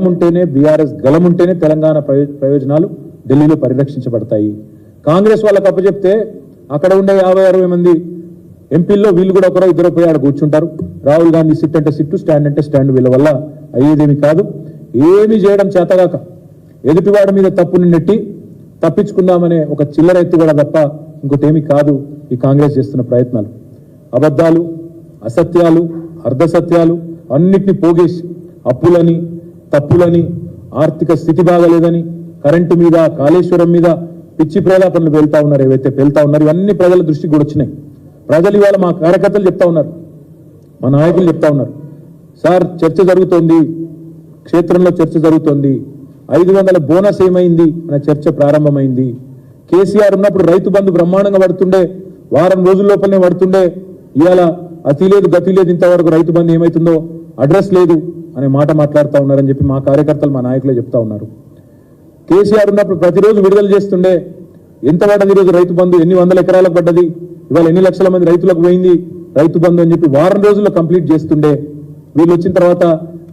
ఉంటేనే బీఆర్ఎస్ గలం ఉంటేనే తెలంగాణ ప్రయోజనాలు ఢిల్లీలో పరిరక్షించబడతాయి. కాంగ్రెస్ వాళ్ళకి అప్పచెప్తే అక్కడ ఉండే యాభై అరవై మంది ఎంపీల్లో వీళ్ళు కూడా ఒకరో ఇద్దరు పోయి ఆడ కూర్చుంటారు. రాహుల్ గాంధీ సిట్ అంటే సిట్టు స్టాండ్ అంటే స్టాండ్ వీళ్ళ వల్ల అయ్యేదేమి కాదు. ఏమీ చేయడం చేతగాక ఎదుటివాడి మీద తప్పుని నెట్టి తప్పించుకుందామనే ఒక చిల్లర ఎత్తు కూడా తప్ప ఇంకోటేమీ కాదు ఈ కాంగ్రెస్ చేస్తున్న ప్రయత్నాలు. అబద్ధాలు అసత్యాలు అర్ధసత్యాలు అన్నిటిని పోగేసి అప్పులని తప్పులని ఆర్థిక స్థితి బాగలేదని కరెంటు మీద కాళేశ్వరం మీద పిచ్చి ప్రేలాపనలు వెళ్తా ఉన్నారు. ఏవైతే వెళ్తా ఉన్నారు ఇవన్నీ ప్రజల దృష్టికి కూడా వచ్చినాయి. ప్రజలు ఇవాళ మా కార్యకర్తలు చెప్తా ఉన్నారు. మా నాయకులు చెప్తా ఉన్నారు. సార్ చర్చ జరుగుతోంది. క్షేత్రంలో చర్చ జరుగుతోంది. ఐదు వందల బోనస్ ఏమైంది? అనే చర్చ ప్రారంభమైంది. కేసీఆర్ ఉన్నప్పుడు రైతు బంధు బ్రహ్మాండంగా పడుతుండే. వారం రోజుల లోపలనే పడుతుండే. ఇవాళ అతి లేదు గతి లేదు ఇంతవరకు రైతు బంధు ఏమవుతుందో అడ్రస్ లేదు. అనే మాట మాట్లాడుతూ ఉన్నారని చెప్పి మా కార్యకర్తలు మా నాయకులే చెప్తా ఉన్నారు. కేసీఆర్ ఉన్నప్పుడు ప్రతిరోజు విడుదల చేస్తుండే ఎంత పడ్డది ఈరోజు రైతు బంధు? ఎన్ని వందల ఎకరాలకు పడ్డది? ఇవాళ ఎన్ని లక్షల మంది రైతులకు పోయింది రైతు బంధు? అని చెప్పి వారం రోజుల్లో కంప్లీట్ చేస్తుండే. వీళ్ళు వచ్చిన తర్వాత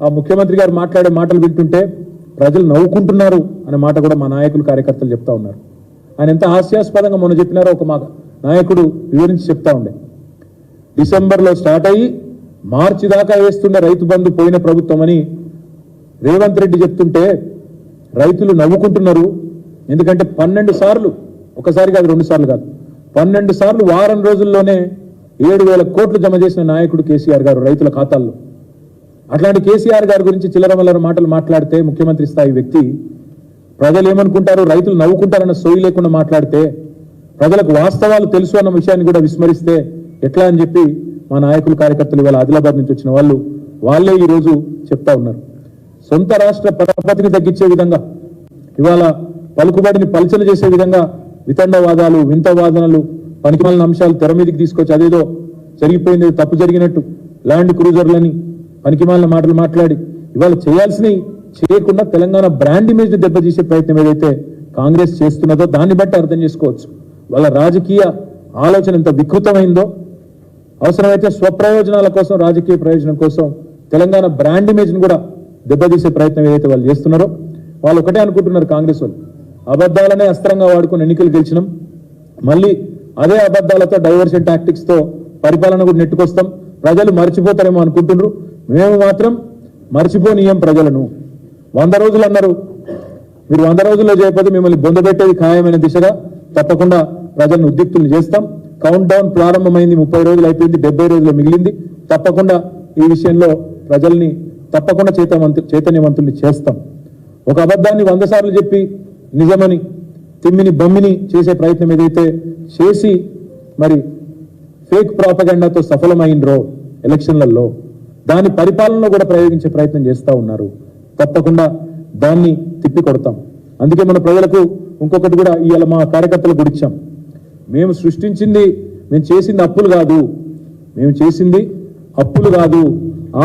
ఆ ముఖ్యమంత్రి గారు మాట్లాడే మాటలు వింటుంటే ప్రజలు నవ్వుకుంటున్నారు అనే మాట కూడా మా నాయకులు కార్యకర్తలు చెప్తా ఉన్నారు. ఆయన ఎంత హాస్యాస్పదంగా మొన్న చెప్పినారో ఒక మా నాయకుడు వివరించి చెప్తా ఉండే. డిసెంబర్లో స్టార్ట్ అయ్యి మార్చి దాకా వేస్తుండే రైతు బంధు పోయిన ప్రభుత్వం అని రేవంత్ రెడ్డి చెప్తుంటే రైతులు నవ్వుకుంటున్నారు. ఎందుకంటే పన్నెండు సార్లు ఒకసారి కాదు రెండు సార్లు కాదు పన్నెండు సార్లు వారం రోజుల్లోనే ఏడు వేల కోట్లు జమ చేసిన నాయకుడు కేసీఆర్ గారు రైతుల ఖాతాల్లో. అట్లాంటి కేసీఆర్ గారి గురించి చిల్లరమల్లర మాటలు మాట్లాడితే ముఖ్యమంత్రి స్థాయి వ్యక్తి ప్రజలు ఏమనుకుంటారు రైతులు నవ్వుకుంటారన్న సోయి లేకుండా మాట్లాడితే ప్రజలకు వాస్తవాలు తెలుసు అన్న విషయాన్ని కూడా విస్మరిస్తే ఎట్లా అని చెప్పి మా నాయకులు కార్యకర్తలు ఇవాళ ఆదిలాబాద్ నుంచి వచ్చిన వాళ్ళు వాళ్ళే ఈ రోజు చెప్తా ఉన్నారు. సొంత రాష్ట్ర పరపతిని తగ్గించే విధంగా ఇవాళ పలుకుబడిని పలుచలు చేసే విధంగా వితండవాదాలు వింత వాదనలు పనికిమాలిన అంశాలు తెర మీదకి తీసుకొచ్చి అదేదో జరిగిపోయింది తప్పు జరిగినట్టు ల్యాండ్ క్రూజర్లని పనికిమాలిన మాటలు మాట్లాడి ఇవాళ చేయాల్సినవి చేయకుండా తెలంగాణ బ్రాండ్ ఇమేజ్ దెబ్బతీసే ప్రయత్నం ఏదైతే కాంగ్రెస్ చేస్తున్నదో దాన్ని బట్టి అర్థం చేసుకోవచ్చు. వాళ్ళ రాజకీయ ఆలోచన ఎంత వికృతమైందో అవసరమైతే స్వప్రయోజనాల కోసం రాజకీయ ప్రయోజనం కోసం తెలంగాణ బ్రాండ్ ఇమేజ్ను కూడా దెబ్బతీసే ప్రయత్నం ఏదైతే వాళ్ళు చేస్తున్నారో వాళ్ళు ఒకటే అనుకుంటున్నారు కాంగ్రెస్ వాళ్ళు. అబద్ధాలనే అస్త్రంగా వాడుకుని ఎన్నికలు గెలిచినాం. మళ్ళీ అదే అబద్ధాలతో డైవర్షన్ టాక్టిక్స్తో పరిపాలన కూడా నెట్టుకొస్తాం. ప్రజలు మర్చిపోతారేమో అనుకుంటున్నారు. మేము మాత్రం మర్చిపోనీయం ప్రజలను. వంద రోజులు అన్నారు. మీరు వంద రోజుల్లో చేయకపోతే మిమ్మల్ని బొందబెట్టేది ఖాయమైన దిశగా తప్పకుండా ప్రజలను ఉద్రిక్తులు చేస్తాం. కౌంట్ డౌన్ ప్రారంభమైంది ముప్పై రోజులు అయిపోయింది డెబ్బై రోజులు మిగిలింది. తప్పకుండా ఈ విషయంలో ప్రజల్ని తప్పకుండా చైతన్యవంతు చైతన్యవంతుల్ని చేస్తాం. ఒక అబద్ధాన్ని వంద సార్లు చెప్పి నిజమని తిమ్మిని బొమ్మిని చేసే ప్రయత్నం ఏదైతే చేసి మరి ఫేక్ ప్రాపగండాతో సఫలమైనరో ఎలక్షన్లలో దాని పరిపాలనలో కూడా ప్రయోగించే ప్రయత్నం చేస్తా ఉన్నారు. తప్పకుండా దాన్ని తిప్పి కొడతాం అందుకే మన ప్రజలకు ఇంకొకటి కూడా ఇవాళ మా కార్యకర్తలకు గుడిచ్చాం మేము సృష్టించింది మేము చేసింది అప్పులు కాదు. మేము చేసింది అప్పులు కాదు.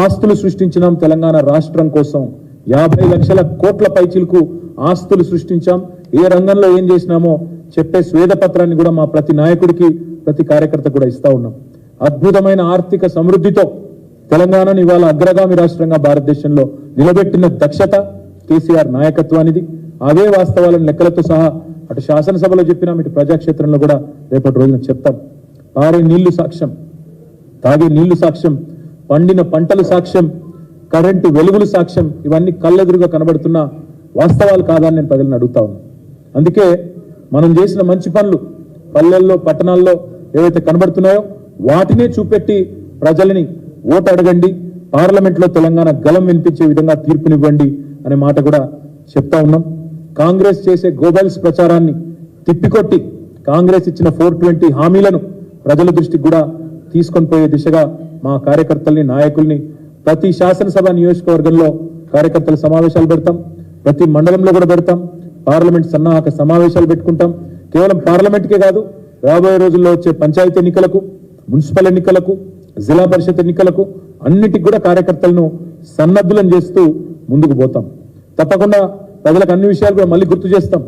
ఆస్తులు సృష్టించినాం తెలంగాణ రాష్ట్రం కోసం. యాభై లక్షల కోట్ల పైచిలకు ఆస్తులు సృష్టించాం. ఏ రంగంలో ఏం చేసినామో చెప్పే స్వేదపత్రాన్ని కూడా మా ప్రతి నాయకుడికి ప్రతి కార్యకర్త కూడా ఇస్తా ఉన్నాం. అద్భుతమైన ఆర్థిక సమృద్ధితో తెలంగాణను ఇవాళ అగ్రగామి రాష్ట్రంగా భారతదేశంలో నిలబెట్టిన దక్షత కేసీఆర్ నాయకత్వానిది. అవే వాస్తవాలను లెక్కలతో సహా అటు శాసనసభలో చెప్పినాం ఇటు ప్రజాక్షేత్రంలో కూడా రేపటి రోజున చెప్తాం. పారే నీళ్ళు సాక్ష్యం తాగే నీళ్ళు సాక్ష్యం పండిన పంటలు సాక్ష్యం కరెంటు వెలుగులు సాక్ష్యం ఇవన్నీ కళ్ళెదురుగా కనబడుతున్న వాస్తవాలు కాదని నేను ప్రజలను అడుగుతా ఉన్నాను అందుకే మనం చేసిన మంచి పనులు పల్లెల్లో పట్టణాల్లో ఏవైతే కనబడుతున్నాయో వాటినే చూపెట్టి ప్రజలని ఓటు అడగండి పార్లమెంట్లో తెలంగాణ గలం వినిపించే విధంగా తీర్పునివ్వండి అనే మాట కూడా చెప్తా ఉన్నాం. కాంగ్రెస్ చేసే గోబెల్స్ ప్రచారాన్ని తిప్పికొట్టి కాంగ్రెస్ ఇచ్చిన ఫోర్ ట్వంటీ హామీలను ప్రజల దృష్టికి కూడా తీసుకొని పోయే దిశగా మా కార్యకర్తల్ని నాయకుల్ని ప్రతి శాసనసభ నియోజకవర్గంలో కార్యకర్తల సమావేశాలు పెడతాం. ప్రతి మండలంలో కూడా పెడతాం. పార్లమెంట్ సన్నాహక సమావేశాలు పెట్టుకుంటాం. కేవలం పార్లమెంట్కే కాదు రాబోయే రోజుల్లో వచ్చే పంచాయతీ ఎన్నికలకు మున్సిపల్ ఎన్నికలకు జిల్లా పరిషత్ ఎన్నికలకు అన్నిటికి కూడా కార్యకర్తలను సన్నద్ధులను చేస్తూ ముందుకు పోతాం. తప్పకుండా ప్రజలకు అన్ని విషయాలు కూడా మళ్ళీ గుర్తు చేస్తాం.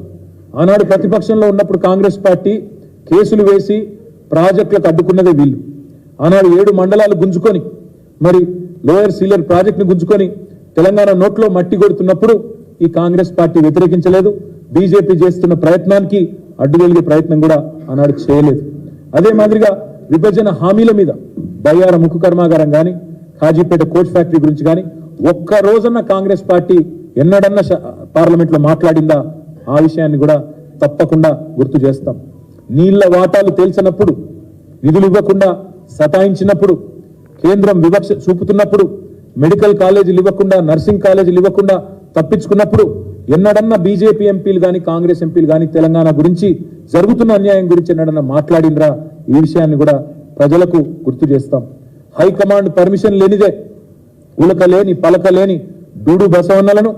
ఆనాడు ప్రతిపక్షంలో ఉన్నప్పుడు కాంగ్రెస్ పార్టీ కేసులు వేసి ప్రాజెక్టులకు అడ్డుకున్నదే వీళ్ళు. ఆనాడు ఏడు మండలాలు గుంజుకొని మరి లోయర్ సీలియర్ ప్రాజెక్ట్ని గుంజుకొని తెలంగాణ నోట్లో మట్టి కొడుతున్నప్పుడు ఈ కాంగ్రెస్ పార్టీ వ్యతిరేకించలేదు. బీజేపీ చేస్తున్న ప్రయత్నానికి అడ్డువెలిగే ప్రయత్నం కూడా ఆనాడు చేయలేదు. అదే మాదిరిగా విభజన హామీల మీద బయ్యార ముక్కు కర్మాగారం కానీ కాజీపేట కోచ్ ఫ్యాక్టరీ గురించి కానీ ఒక్క రోజన్న కాంగ్రెస్ పార్టీ ఎన్నడన్నా పార్లమెంట్లో మాట్లాడిందా? ఆ విషయాన్ని కూడా తప్పకుండా గుర్తు చేస్తాం. నీళ్ళ వాటాలు తేల్చినప్పుడు నిధులు ఇవ్వకుండా సతాయించినప్పుడు కేంద్రం వివక్ష చూపుతున్నప్పుడు మెడికల్ కాలేజీలు ఇవ్వకుండా నర్సింగ్ కాలేజీలు ఇవ్వకుండా తప్పించుకున్నప్పుడు ఎన్నడన్నా బీజేపీ ఎంపీలు కానీ కాంగ్రెస్ ఎంపీలు కానీ తెలంగాణ గురించి జరుగుతున్న అన్యాయం గురించి ఎన్నడన్నా మాట్లాడినరా? ఈ విషయాన్ని కూడా ప్రజలకు గుర్తు చేస్తాం. హైకమాండ్ పర్మిషన్ లేనిదే ఉలక లేని పలక లేని డూడు బసవన్నలను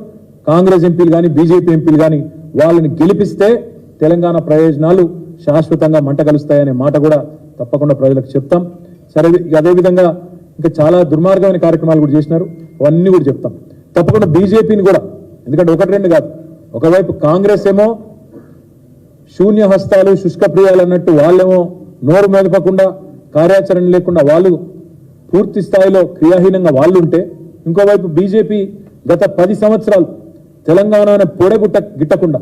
కాంగ్రెస్ ఎంపీలు కానీ బీజేపీ ఎంపీలు కానీ వాళ్ళని గెలిపిస్తే తెలంగాణ ప్రయోజనాలు శాశ్వతంగా మంట కలుస్తాయనే మాట కూడా తప్పకుండా ప్రజలకు చెప్తాం. సరే ఇక అదేవిధంగా ఇంకా చాలా దుర్మార్గమైన కార్యక్రమాలు కూడా చేసినారు. అవన్నీ కూడా చెప్తాం. తప్పకుండా బీజేపీని కూడా ఎందుకంటే ఒకటి రెండు కాదు. ఒకవైపు కాంగ్రెస్ ఏమో శూన్య హస్తాలు శుష్క ప్రియాలు అన్నట్టు వాళ్ళేమో నోరు మెదపకుండా కార్యాచరణ లేకుండా వాళ్ళు పూర్తి స్థాయిలో క్రియాహీనంగా వాళ్ళు ఉంటే ఇంకోవైపు బీజేపీ గత పది సంవత్సరాలు తెలంగాణ పొడగుట్ట గిట్టకుండా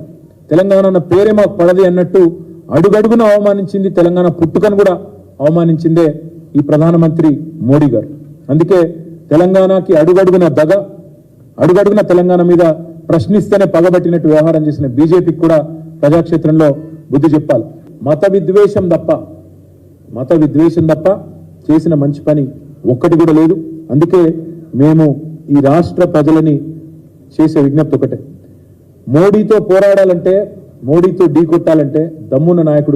తెలంగాణ అన్న పేరే మాకు పడది అన్నట్టు అడుగడుగున అవమానించింది తెలంగాణ పుట్టుకను కూడా అవమానించిందే ఈ ప్రధానమంత్రి మోడీ గారు. అందుకే తెలంగాణకి అడుగడుగున దగ అడుగడుగున తెలంగాణ మీద ప్రశ్నిస్తేనే పగబట్టినట్టు వ్యవహారం చేసిన బీజేపీకి కూడా ప్రజాక్షేత్రంలో బుద్ధి చెప్పాలి. మత విద్వేషం తప్ప మత విద్వేషం తప్ప చేసిన మంచి పని ఒక్కటి కూడా లేదు. అందుకే మేము ఈ రాష్ట్ర ప్రజలని చేసే విజ్ఞప్తి ఒకటే. మోడీతో పోరాడాలంటే మోడీతో ఢీ కొట్టాలంటే దమ్మున్న నాయకుడు